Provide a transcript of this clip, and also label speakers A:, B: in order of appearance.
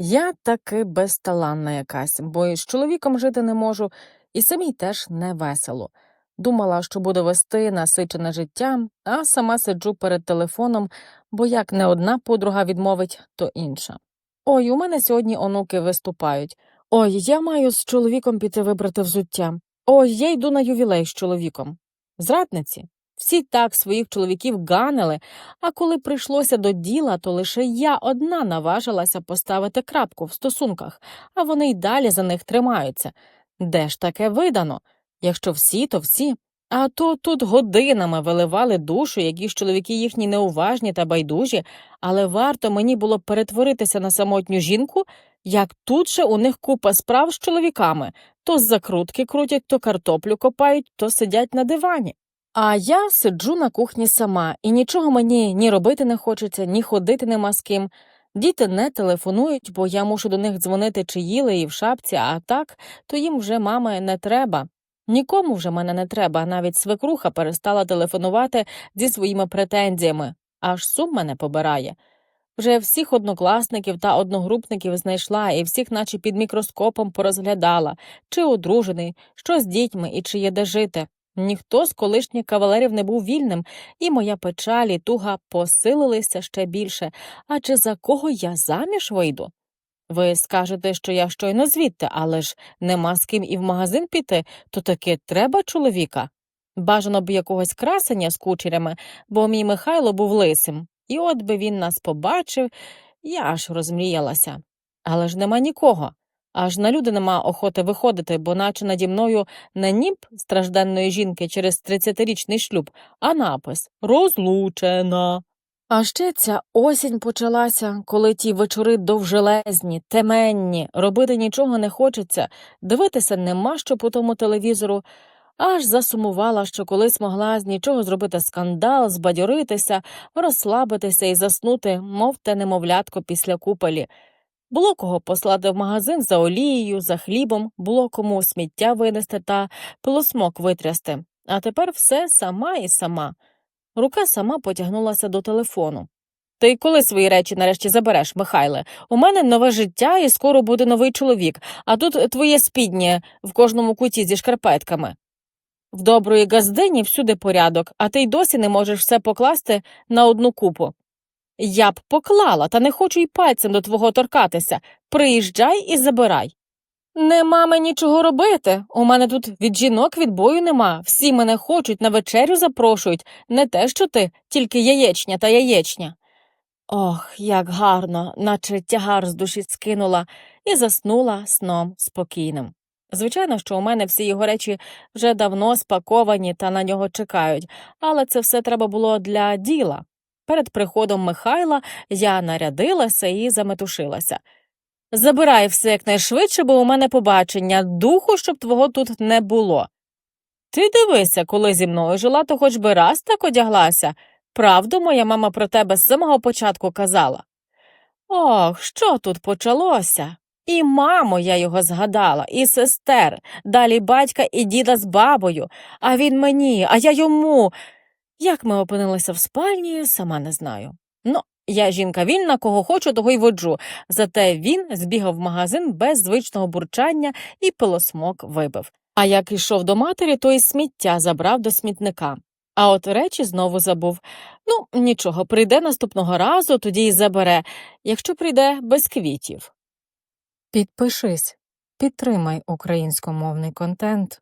A: Я таки безталанна якась, бо і з чоловіком жити не можу, і самій теж не весело. Думала, що буду вести насичене життя, а сама сиджу перед телефоном, бо як не одна подруга відмовить, то інша. Ой, у мене сьогодні онуки виступають. Ой, я маю з чоловіком піти вибрати взуття. Ой, я йду на ювілей з чоловіком. Зрадниці. Всі так своїх чоловіків ганили, а коли прийшлося до діла, то лише я одна наважилася поставити крапку в стосунках, а вони й далі за них тримаються. Де ж таке видано? Якщо всі, то всі. А то тут годинами виливали душу, які ж чоловіки їхні неуважні та байдужі, але варто мені було перетворитися на самотню жінку, як тут же у них купа справ з чоловіками то з закрутки крутять, то картоплю копають, то сидять на дивані. А я сиджу на кухні сама, і нічого мені ні робити не хочеться, ні ходити нема з ким. Діти не телефонують, бо я мушу до них дзвонити чи їли і в шапці, а так, то їм вже мами не треба. Нікому вже мене не треба, навіть свекруха перестала телефонувати зі своїми претензіями, аж сум мене побирає. Вже всіх однокласників та одногрупників знайшла і всіх, наче під мікроскопом, порозглядала, чи одружений, що з дітьми і чи є де жити. Ніхто з колишніх кавалерів не був вільним, і моя печаль і туга посилилися ще більше. Адже за кого я заміж вийду? Ви скажете, що я щойно звідти, але ж нема з ким і в магазин піти, то таки треба чоловіка. Бажано б якогось красення з кучерями, бо мій Михайло був лисим, і от би він нас побачив, я аж розмріялася. Але ж нема нікого. Аж на люди нема охоти виходити, бо наче наді мною не німб стражденної жінки через 30-річний шлюб, а напис Розлучена. А ще ця осінь почалася, коли ті вечори довжелезні, теменні, робити нічого не хочеться, дивитися нема що по тому телевізору, аж засумувала, що колись могла з нічого зробити скандал, збадьоритися, розслабитися і заснути, мов те немовлятко після купелі. Було кого послати в магазин за олією, за хлібом, було кому сміття винести та пилосмок витрясти. А тепер все сама і сама. Рука сама потягнулася до телефону. Ти коли свої речі нарешті забереш, Михайле? У мене нове життя і скоро буде новий чоловік, а тут твоє спіднє в кожному куті зі шкарпетками. В доброї газдині всюди порядок, а ти й досі не можеш все покласти на одну купу. Я б поклала, та не хочу й пальцем до твого торкатися. Приїжджай і забирай. Нема мені чого робити. У мене тут від жінок відбою нема. Всі мене хочуть, на вечерю запрошують. Не те, що ти, тільки яєчня та яєчня. Ох, як гарно, наче тягар з душі скинула і заснула сном спокійним. Звичайно, що у мене всі його речі вже давно спаковані та на нього чекають, але це все треба було для діла. Перед приходом Михайла я нарядилася і заметушилася. Забирай все якнайшвидше, бо у мене побачення, духу, щоб твого тут не було. Ти дивися, коли зі мною жила, то хоч би раз так одяглася. Правду моя мама про тебе з самого початку казала. Ох, що тут почалося? І мамо, я його згадала, і сестер, далі батька і діда з бабою, а він мені, а я йому. Як ми опинилися в спальні, сама не знаю. Ну, я жінка вільна, кого хочу, того й воджу. Зате він збігав в магазин без звичного бурчання і пилосмок вибив. А як ішов до матері, то й сміття забрав до смітника. А от речі знову забув. Ну, нічого, прийде наступного разу, тоді й забере, якщо прийде без квітів. Підпишись, підтримай українськомовний контент.